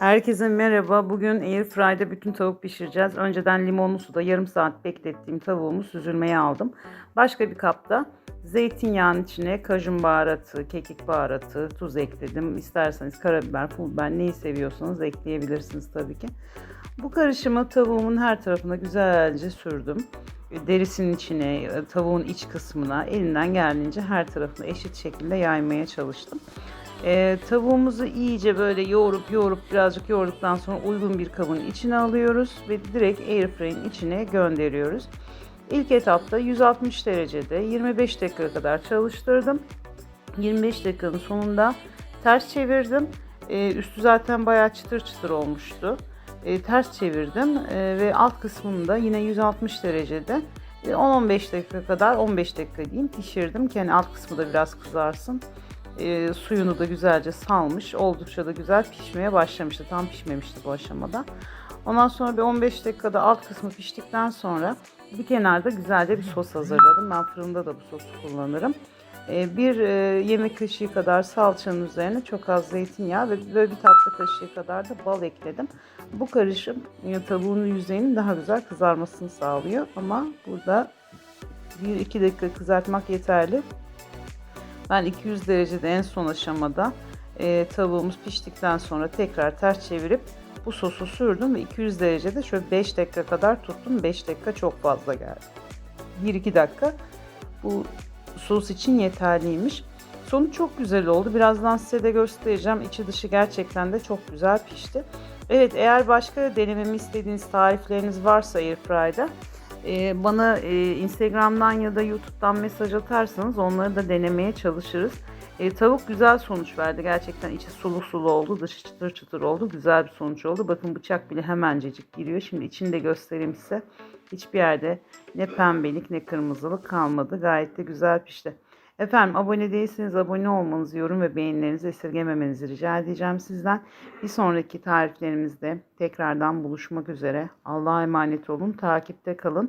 Herkese merhaba. Bugün Airfry'de bütün tavuk pişireceğiz. Önceden limonlu suda yarım saat beklettiğim tavuğumu süzülmeye aldım. Başka bir kapta zeytinyağının içine kajun baharatı, kekik baharatı, tuz ekledim. İsterseniz karabiber, pul biber neyi seviyorsanız ekleyebilirsiniz tabii ki. Bu karışımı tavuğumun her tarafına güzelce sürdüm. Derisinin içine, tavuğun iç kısmına elinden geldiğince her tarafına eşit şekilde yaymaya çalıştım. Ee, tavuğumuzu iyice böyle yoğurup yoğurup birazcık yoğurduktan sonra uygun bir kabın içine alıyoruz ve direkt airfryer'in içine gönderiyoruz. İlk etapta 160 derecede 25 dakika kadar çalıştırdım. 25 dakikanın sonunda ters çevirdim. Ee, üstü zaten bayağı çıtır çıtır olmuştu. Ee, ters çevirdim ee, ve alt kısmını da yine 160 derecede e, 10-15 dakika kadar 15 dakika diyeyim pişirdim ki hani alt kısmı da biraz kızarsın. E, suyunu da güzelce salmış. Oldukça da güzel pişmeye başlamıştı. Tam pişmemişti bu aşamada. Ondan sonra bir 15 dakikada alt kısmı piştikten sonra bir kenarda güzelce bir sos hazırladım. Ben fırında da bu sosu kullanırım. E, bir e, yemek kaşığı kadar salçanın üzerine çok az zeytinyağı ve böyle bir tatlı kaşığı kadar da bal ekledim. Bu karışım e, tavuğun yüzeyinin daha güzel kızarmasını sağlıyor. Ama burada 1-2 dakika kızartmak yeterli. Ben 200 derecede en son aşamada e, tavuğumuz piştikten sonra tekrar ters çevirip bu sosu sürdüm ve 200 derecede şöyle 5 dakika kadar tuttum. 5 dakika çok fazla geldi. 1-2 dakika bu sos için yeterliymiş. Sonu çok güzel oldu. Birazdan size de göstereceğim. İçi dışı gerçekten de çok güzel pişti. Evet eğer başka denememi istediğiniz tarifleriniz varsa Airfry'da e, bana e, Instagram'dan ya da YouTube'dan mesaj atarsanız onları da denemeye çalışırız. E, tavuk güzel sonuç verdi. Gerçekten içi sulu sulu oldu. Dışı çıtır çıtır oldu. Güzel bir sonuç oldu. Bakın bıçak bile hemencecik giriyor. Şimdi içini de göstereyim size. Hiçbir yerde ne pembelik ne kırmızılık kalmadı. Gayet de güzel pişti. Efendim abone değilseniz abone olmanızı, yorum ve beğenilerinizi esirgememenizi rica edeceğim sizden. Bir sonraki tariflerimizde tekrardan buluşmak üzere. Allah'a emanet olun. Takipte kalın.